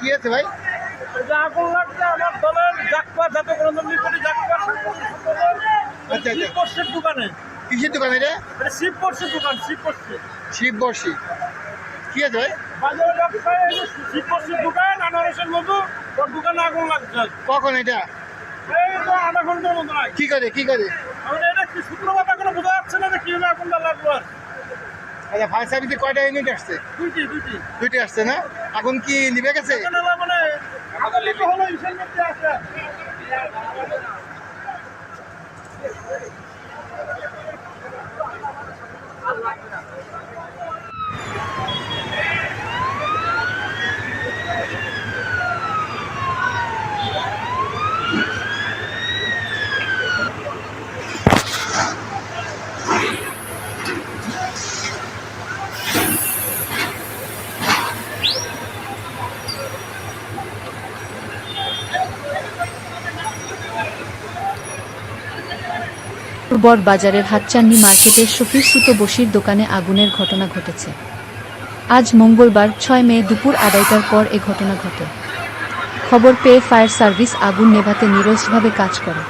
কি আছে ভাই? আগুন লাগছে আমার দলের জাকপা জাতীয় গণতন্ত্র নিকটে জাকপা আচ্ছা, আচ্ছা। দোকানে। কিসের দোকান এটা? শিব পড়শির দোকান শিব পড়শি শিব বর্ষি। কি আছে ভাই? শিব পড়শির দোকান আনারসের মতো ওর দোকানে আগুন লাগছে। কখন এটা? আধা ঘণ্টার মতো। কি করে কি করে? আমাদের এটা কি সূত্রপাত এখনও বোঝা যাচ্ছে না যে কীভাবে আগুনটা লাগল আর? আচ্ছা ফায়ার সার্ভিসে কয়টা ইউনিট আসছে? দুইটি দুইটি। দুইটি আসছে না? এখন কি নিভে গেছে? মানে হলো বাজারের হাটচান্নি মার্কেটের শফির সুতো বসির দোকানে আগুনের ঘটনা ঘটেছে। আজ মঙ্গলবার, ছয় মে দুপুর আড়াইটার পর এ ঘটনা ঘটে। খবর পেয়ে ফায়ার সার্ভিস আগুন নেভাতে নিরসভাবে কাজ করে।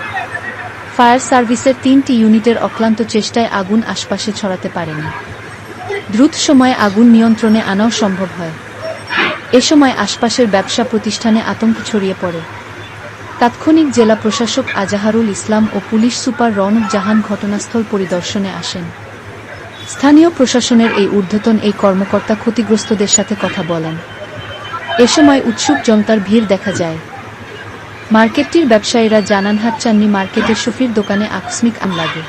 ফায়ার সার্ভিসের তিনটি ইউনিটের অক্লান্ত চেষ্টায় আগুন আশপাশে ছড়াতে পারেনি। দ্রুত সময়ে আগুন নিয়ন্ত্রণে আনাও সম্ভব হয়। এ সময় আশপাশের ব্যবসা প্রতিষ্ঠানে আতঙ্ক ছড়িয়ে পড়ে। তাৎক্ষণিক জেলা প্রশাসক আজাহারুল ইসলাম ও পুলিশ সুপার রনক জাহান ঘটনাস্থল পরিদর্শনে আসেন। স্থানীয় প্রশাসনের এই ঊর্ধ্বতন এই কর্মকর্তা ক্ষতিগ্রস্তদের সাথে কথা বলেন। এ সময় উৎসুক জনতার ভিড় দেখা যায়। মার্কেটটির ব্যবসায়ীরা জানান হাটচান্নি মার্কেটের শফির দোকানে আকস্মিক আম লাগে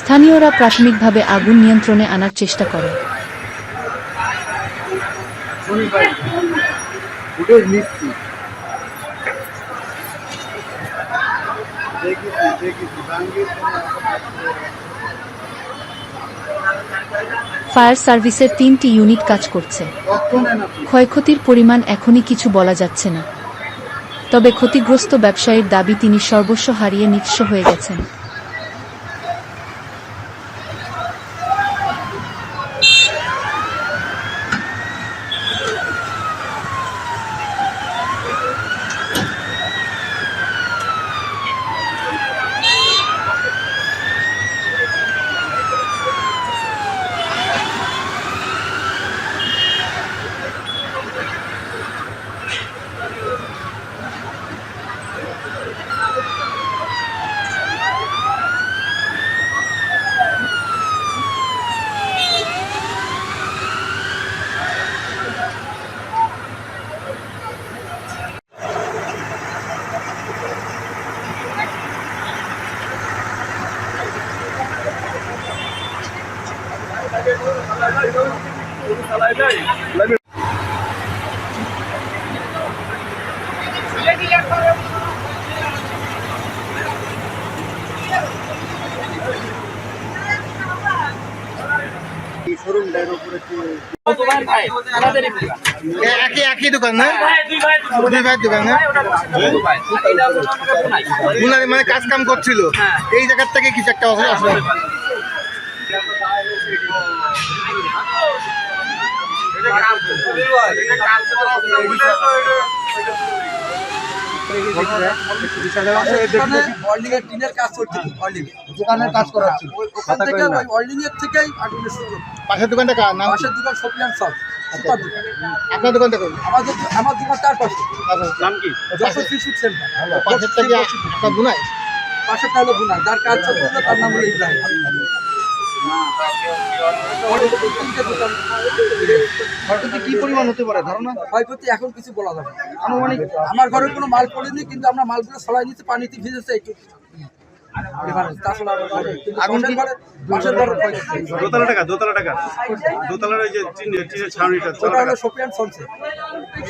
স্থানীয়রা প্রাথমিকভাবে আগুন নিয়ন্ত্রণে আনার চেষ্টা করে। ফুটেজ নিচ্ছি দেখেছি দেখেছি বাঙ্গির ফায়ার সার্ভিসের তিনটি ইউনিট কাজ করছে। ক্ষয়ক্ষতির পরিমাণ এখনই কিছু বলা যাচ্ছে না। তবে ক্ষতিগ্রস্ত ব্যবসায়ীর দাবি তিনি সর্বস্ব হারিয়ে নিঃস্ব হয়ে গেছেন। একই একই দোকান না? ভাই দুই ভাইয়ের দোকান না? মানে কাজ কাম করছিল। এই জায়গার থেকে কিছু একটা অসুবিধা আসলো ওয়েল্ডিং এর টিনের কাজ ওয়েল্ডিং দোকানের কাজ করাচ্ছিল ওখান থেকে ওই এর থেকেই পাশের দোকানটা কার? নাম পাশের দোকান সপিয়ান সব আপনার দোকানটা কোন আমাদের আমার দোকান তার পাশে। নাম কি? যশোর সেন্টার। পাশের থেকে আপনার বুনাই? পাশেরটা হলো বুনা যার কাজ চলছিল তার নাম হলো ইব্রাহিম। ক্ষয়ক্ষতি কি পরিমাণ হতে পারে? ধারণা? ক্ষয়ক্ষতি এখন কিছু বলা যাবে না। আনুমানিক আমার ঘরে কোনো মাল পড়েনি কিন্তু আমরা মালগুলো সরাই নিতে পানিতে ভিজেছে একটু। দোতলা টাকা দোতলা টাকা। দোতলার ওই যে টিনের ছাউনিটা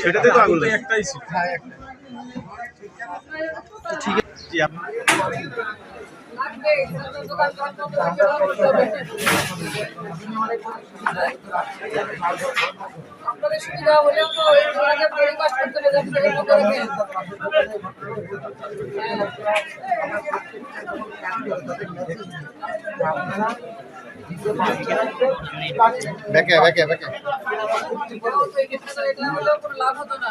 সেটাতে তো আগুন একটাই হ্যাঁ একটা জি আপ- আপনাদের সুবিধা হলেও তো এই ধরনের পরিবেশ করতে রেখে। ব্যাকে ব্যাকে ব্যাকে লাভ হতো না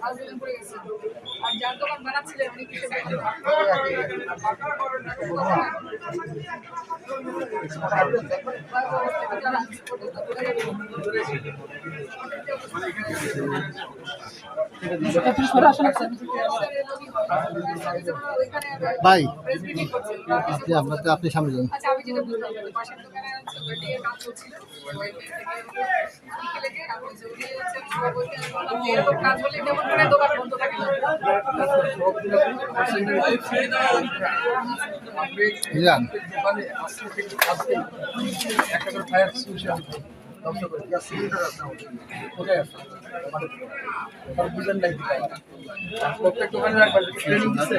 গেছে। আর যার দোকান বানাচ্ছিলেন উনি ভাই আপনি আপনি সামনে যান আচ্ছা আমি যেটা বুঝলাম পাশের দোকানে হচ্ছে ওয়েল্ডিং কাজ থেকে আমি এরকম হলে কেমন একটা ফায়ার মানে তার বুঝেন নাই দিতে আর প্রত্যেক দোকানে একবার ট্রেনিং দিচ্ছে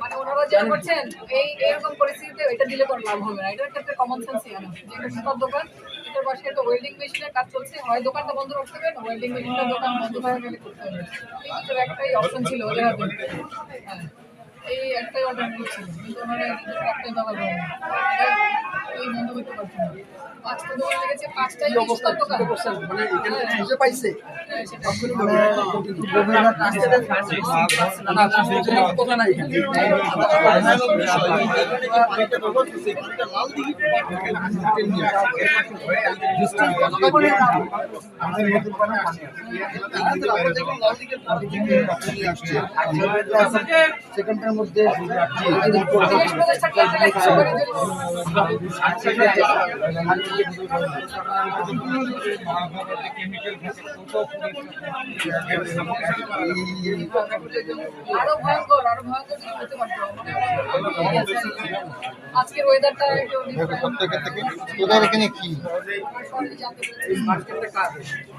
মানে ওনারা যেটা করছেন এই এরকম পরিস্থিতিতে এটা দিলে কোনো লাভ হবে না। এটার ক্ষেত্রে কমন সেন্সই আনা যে একটা দোকান এটার পাশে একটা ওয়েল্ডিং মেশিনের কাজ চলছে। হয় দোকানটা বন্ধ রাখতে হবে, না ওয়েল্ডিং মেশিনটা দোকান বন্ধ করে গেলে করতে হবে। একটাই অপশন ছিল ওদের হাতে। হ্যাঁ। এই একটাই অল্টারনেটিভ ছিল কিন্তু ওনারা একটাই ব্যবহার করেন এই বন্ধ করতে পারছেন না। পাঁচটা দোকান লেগেছে পাঁচটাই অবস্থা? মানে এখানে পাইছে? হ্যাঁ, সেখানটার মধ্যে আজকের ওয়েদারটা। প্রত্যেকের থেকে তোদের এখানে কি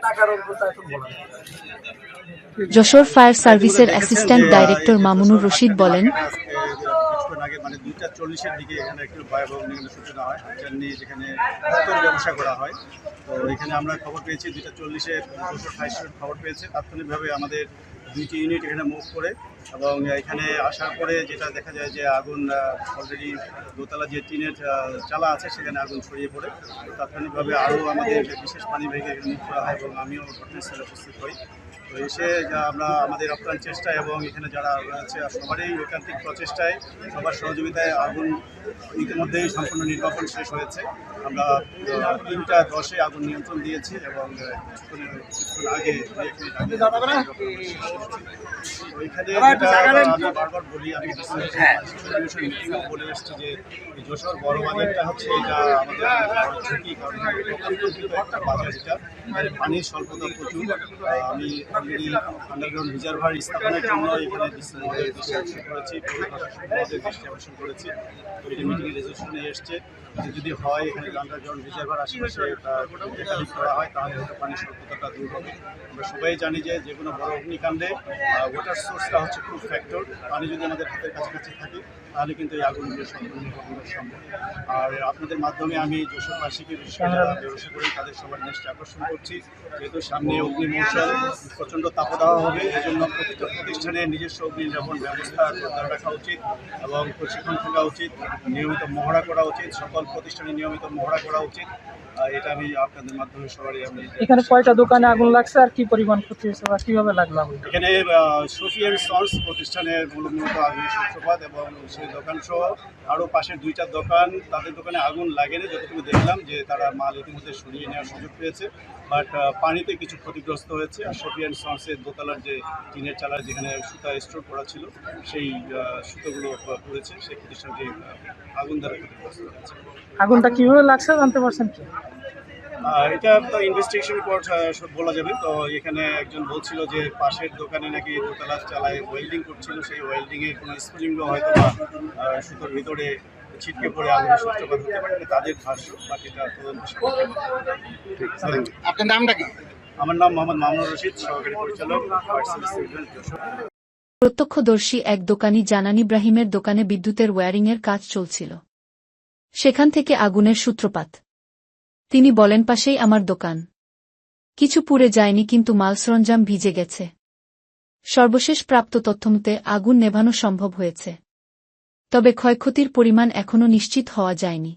টাকার এখন বলা যশোর ফায়ার সার্ভিসের অ্যাসিস্ট্যান্ট ডাইরেক্টর মামুনুর রশিদ বলেন আগে মানে দুইটা চল্লিশের দিকে এখানে একটু ভয়াবহ সূচনা হয় নিয়ে যেখানে ব্যবসা করা হয় তো এখানে আমরা খবর পেয়েছি দুইটা চল্লিশের দুশো খবর পেয়েছে তাৎক্ষণিকভাবে আমাদের দুইটি ইউনিট এখানে মুভ করে এবং এখানে আসার পরে যেটা দেখা যায় যে আগুন অলরেডি দোতলা যে টিনের চালা আছে সেখানে আগুন ছড়িয়ে পড়ে। তাৎক্ষণিকভাবে আরও আমাদের বিশেষ পানি ভেঙে মুভ করা হয় এবং আমিও ঘটনাস্থলে উপস্থিত হই। তো এসে যা আমরা আমাদের আপ্রাণ চেষ্টা এবং এখানে যারা রয়েছে সবারই ঐকান্তিক প্রচেষ্টায় সবার সহযোগিতায় আগুন ইতিমধ্যেই সম্পূর্ণ নির্বাপন শেষ হয়েছে। আমরা তিনটা দশে আগুন নিয়ন্ত্রণ দিয়েছি এবং কিছুক্ষণ আগে এখানে আমি বারবার বলি আমি মিটিংও বলে এসেছি যে যশোর বড় বাজারটা হচ্ছে এটা আমাদের ঝুঁকি কারণ একটা বাজার এটা। পানির স্বল্পতা প্রচুর। আমি অলরেডি আন্ডারগ্রাউন্ড রিজার্ভার স্থাপনের জন্য এখানে দৃষ্টি আকর্ষণ করেছি আমাদের দৃষ্টি আকর্ষণ করেছি। তো মিটিংয়ে এসছে। যদি হয়, এখানে আন্ডারগ্রাউন্ড রিজার্ভার আশেপাশে করা হয়, তাহলে হয়তো পানির স্বল্পতাটা দূর হবে। আমরা সবাই জানি যে যে কোনো বড় অগ্নিকাণ্ডে ওয়াটার সোর্সটা হচ্ছে খুব ফ্যাক্টর পানি যদি আমাদের হাতের কাছাকাছি থাকে, তাহলে কিন্তু এই আগুনগুলো সম্পূর্ণ সম্ভব। আর আপনাদের মাধ্যমে আমি যশোরবাসীকে বিশেষ করে তাদের সবার দৃষ্টি আকর্ষণ করছি। যেহেতু সামনে অগ্নি মৌসুম প্রচণ্ড তাপদাহ হবে এজন্য প্রতিটা প্রতিষ্ঠানে নিজস্ব অগ্নি নিরাপন ব্যবস্থা জোরদার রাখা উচিত এবং প্রশিক্ষণ থাকা উচিত নিয়মিত মহড়া করা উচিত সকল প্রতিষ্ঠানে নিয়মিত মহড়া করা উচিত। আহ, এটা আমি আপনাদের মাধ্যমে সবারই আমি এখানে কয়টা দোকানে আগুন লাগছে আর কি পরিমাণ ক্ষতি হয়েছে বা কীভাবে লাগল এখানে সোফিয়ার সন্স প্রতিষ্ঠানের মূলত আগুনের সূত্রপাত এবং সেই দোকান সহ আরও পাশের দোকান তাদের দোকানে আগুন লাগেনি যতটুকু দেখলাম যে তারা মাল ইতিমধ্যে সরিয়ে নেওয়ার সুযোগ পেয়েছে। বাট পানিতে কিছু ক্ষতিগ্রস্ত হয়েছে। আর শপিয়ান সন্সের দোতলার যে টিনের চালার যেখানে সুতা স্টোর করা ছিল সেই সুতোগুলো পড়েছে। সেই প্রতিষ্ঠানটি আগুন দ্বারা ক্ষতিগ্রস্ত হয়েছে। আগুনটা কীভাবে লাগছে জানতে পারছেন কি? এটা তো ইনভেস্টিগেশন পর বলা যাবে। তো এখানে একজন বলছিল যে পাশের দোকানে নাকি দোতলা চালায় ওয়েল্ডিং করছিল। সেই ওয়েল্ডিং এ কোনো স্প্রিং হয়তো বা সুতোর ভিতরে ছিটকে পড়ে আগুনের সূত্রপাত হতে পারে। তাদের ভাষ্য বাকিটা তদন্ত আপনার নামটা কি? আমার নাম মোহাম্মদ মামুনুর রশিদ, সহকারী পরিচালক। প্রত্যক্ষদর্শী এক দোকানি জানান, ইব্রাহিমের দোকানে বিদ্যুতের ওয়্যারিংয়ের কাজ চলছিল। সেখান থেকে আগুনের সূত্রপাত। তিনি বলেন, পাশেই আমার দোকান। কিছু পুড়ে যায়নি, কিন্তু মাল সরঞ্জাম ভিজে গেছে। সর্বশেষ প্রাপ্ত তথ্যমতে আগুন নেভানো সম্ভব হয়েছে। তবে ক্ষয়ক্ষতির পরিমাণ এখনও নিশ্চিত হওয়া যায়নি।